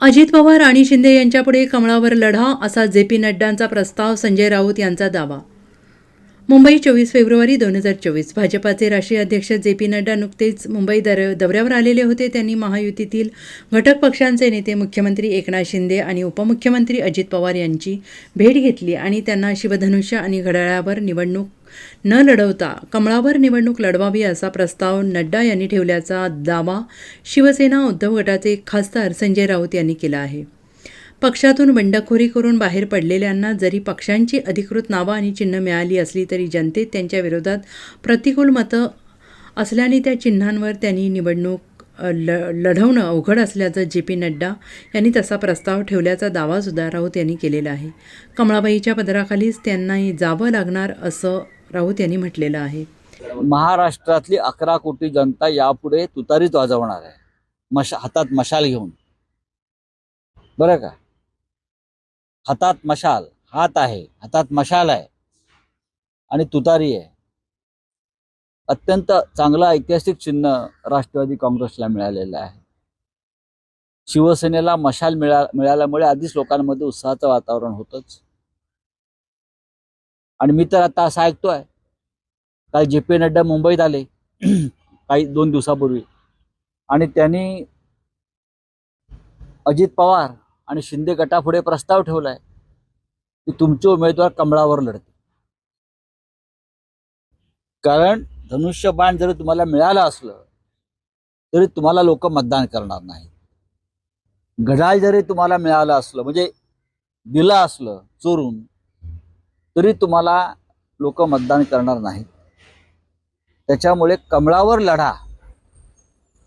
अजित पवार आणि शिंदे यांच्यापुढे कमळावर लढा असा जे पी नड्डांचा प्रस्ताव संजय राऊत यांचा दावा. मुंबई चोवीस फेब्रुवारी दोन हजार चोवीस. भाजपाचे राष्ट्रीय अध्यक्ष जे पी नड्डा नुकतेच मुंबई दर दौऱ्यावर आलेले होते. त्यांनी महायुतीतील घटक पक्षांचे नेते मुख्यमंत्री एकनाथ शिंदे आणि उपमुख्यमंत्री अजित पवार यांची भेट घेतली आणि त्यांना शिवधनुष्य आणि घड्याळावर निवडणूक न लढवता कमळावर निवडणूक लढवावी असा प्रस्ताव नड्डा यांनी ठेवल्याचा दावा शिवसेना उद्धव गटाचे खासदार संजय राऊत यांनी केला आहे. पक्षातून बंडखोरी करून बाहेर पडलेल्यांना जरी पक्षांची अधिकृत नावं आणि चिन्ह मिळाली असली तरी जनतेत त्यांच्या विरोधात प्रतिकूल मतं असल्याने त्या चिन्हांवर त्यांनी निवडणूक ल लढवणं अवघड असल्याचं जे पी नड्डा यांनी तसा प्रस्ताव ठेवल्याचा दावासुद्धा राऊत यांनी केलेला आहे. कमळाबाईच्या पदराखालीच त्यांनाही जावं लागणार असं राऊत यांनी म्हटलेलं आहे. महाराष्ट्रातली अकरा कोटी जनता यापुढे तुतारीच वाजवणार आहे. मशा हातात मशाल घेऊन. बरं का? हातात मशाल हात आहे. हातात मशाल आहे. आणि तुतारी आहे. अत्यंत चांगलं ऐतिहासिक चिन्ह राष्ट्रवादी काँग्रेसला मिळालेलं आहे. शिवसेनेला मशाल मिळा मिळाल्यामुळे आधीच लोकांमध्ये उत्साहाचं वातावरण होतंच. आणि मी तर आता असं ऐकतोय. काल जे पी नड्डा मुंबईत आले काही दोन दिवसापूर्वी. आणि त्यांनी अजित पवार आणि शिंदे गटापुढे प्रस्ताव ठेवलाय की तुमचे उमेदवार कमळावर लढते कारण धनुष्यबाण जरी तुम्हाला मिळालं असलं तरी तुम्हाला लोक मतदान करणार नाही घड्याळ जरी तुम्हाला मिळालं असलं म्हणजे दिलं असलं चोरून तरी तुम्हाला लोक मतदान करणार नाहीत. त्याच्यामुळे कमळावर लढा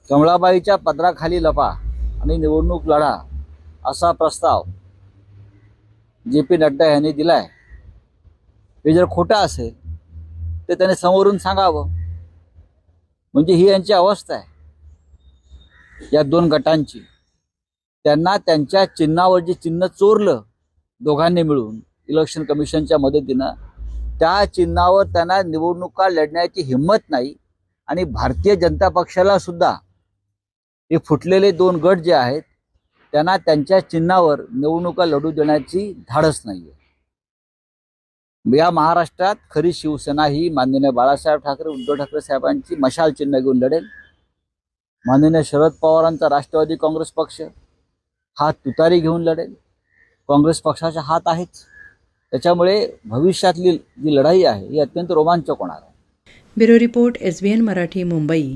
कमळाबाईच्या पदराखाली लपा आणि निवडणूक लढा असा प्रस्ताव जे पी नड्डा यांनी दिलाय. हे जर खोटं असेल ते त्याने समोरून सांगावं. म्हणजे ही यांची अवस्था आहे. या दोन गटांची. त्यांना त्यांच्या चिन्हावर जे चिन्ह चोरलं दोघांनी मिळून इलेक्शन कमिशनच्या मदतीनं त्या चिन्हावर त्यांना निवडणुका लढण्याची हिंमत नाही आणि भारतीय जनता पक्षाला सुद्धा हे फुटलेले दोन गट जे आहेत त्यांना त्यांच्या चिन्हावर निवडणुका लढू देण्याची धाडस नाहीये. या महाराष्ट्रात खरी शिवसेना ही माननीय बाळासाहेब ठाकरे उद्धव ठाकरे साहेबांची मशाल चिन्ह घेऊन लढेल. माननीय शरद पवारांचा राष्ट्रवादी काँग्रेस पक्ष हा तुतारी घेऊन लढेल. काँग्रेस पक्षाचा हात आहेच. त्याच्यामुळे भविष्यातली जी लढाई आहे ही अत्यंत रोमांचक होणार आहे. Bureau report S B N Marathi Mumbai.